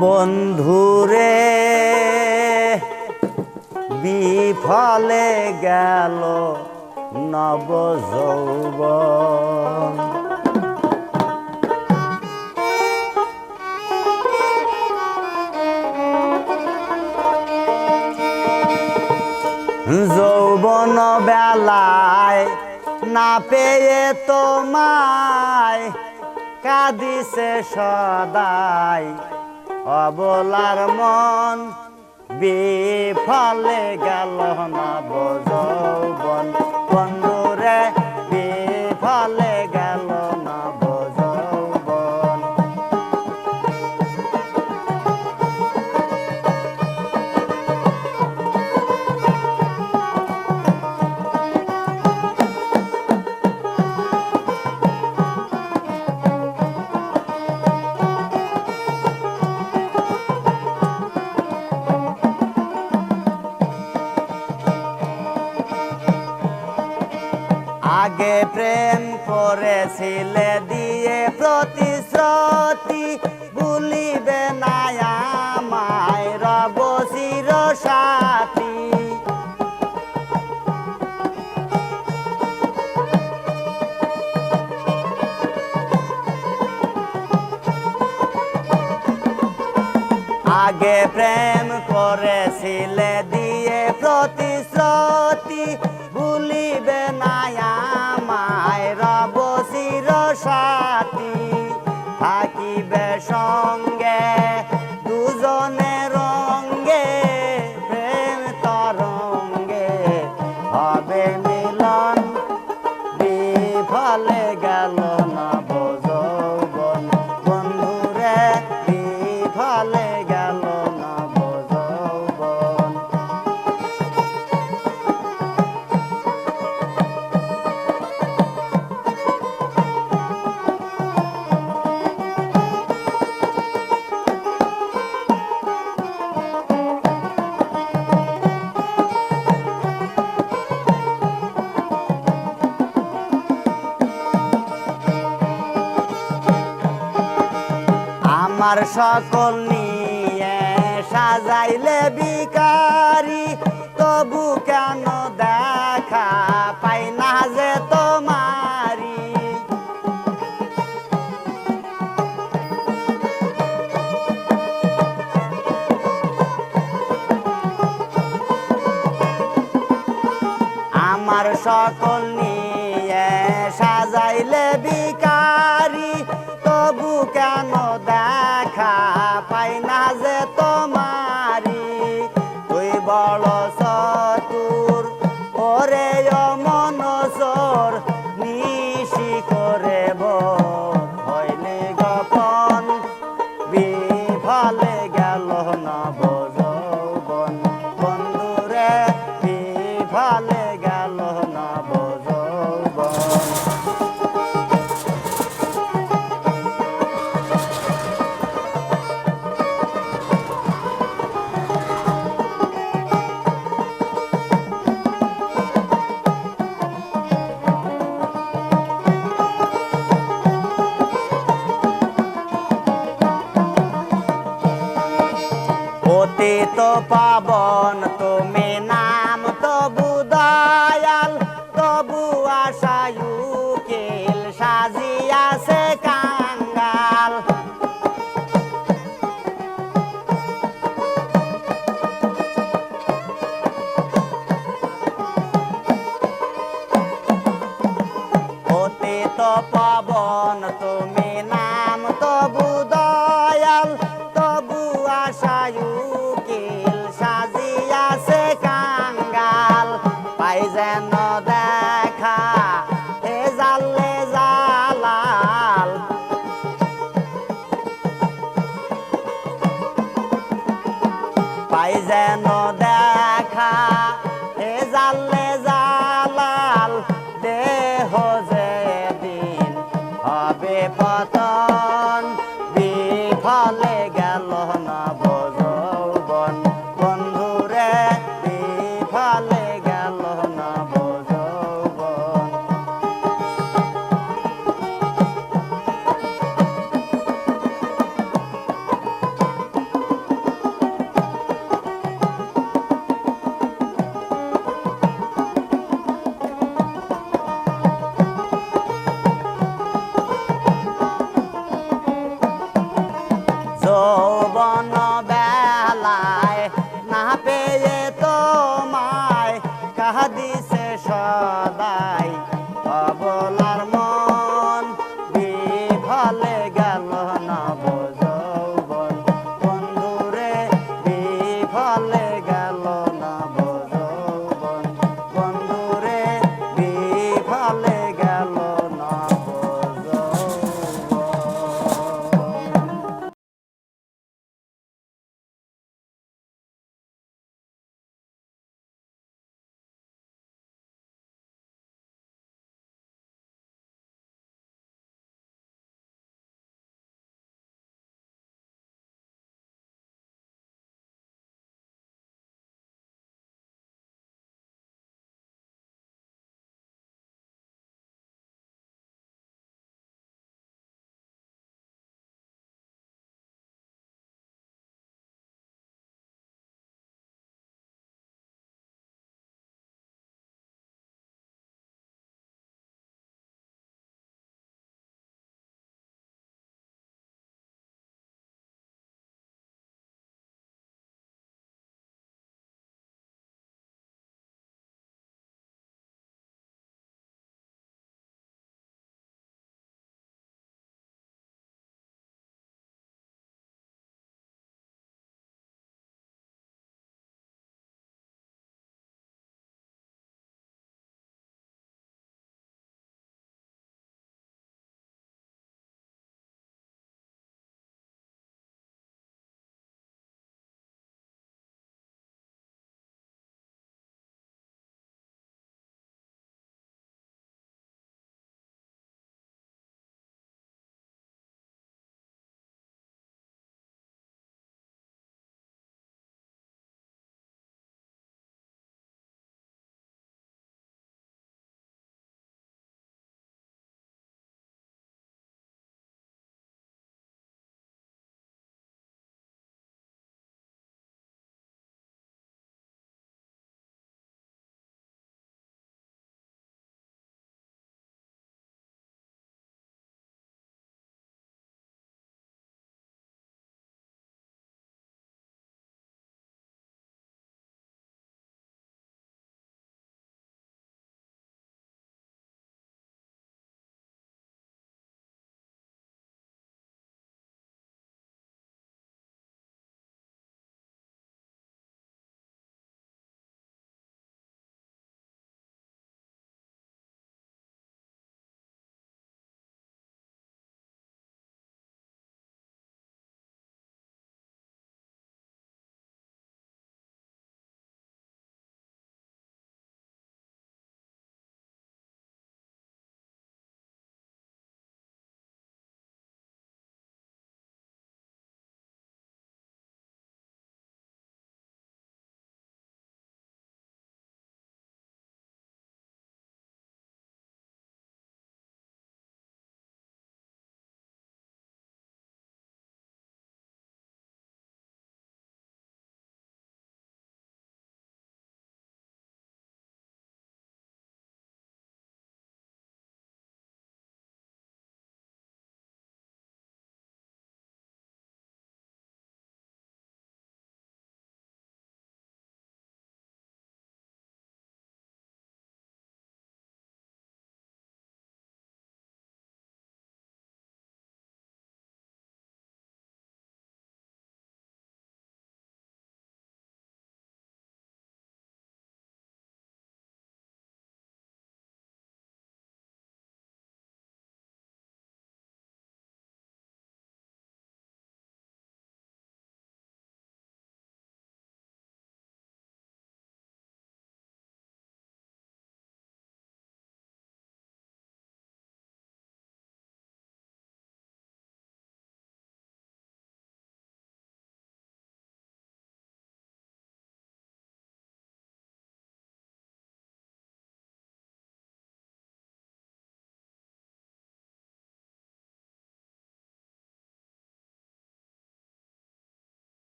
বন্ধুরে বিফলে গেল নব যৌব যৌবন বেলায় না পেয়ে তোমায় কাঁদিছে সদায় অবলার মন বিফলে গেল না বজবন প্রেম করেছিলে দিয়ে প্রতিশ্রুতি ভুলিবে না আমায় রব সাথী আগে প্রেম করেছিলে আমার সকল নিয়ে সাজাইলে বিকারি তবু কেন দেখা পাই না যে তোমারি? আমার সকল নিয়ে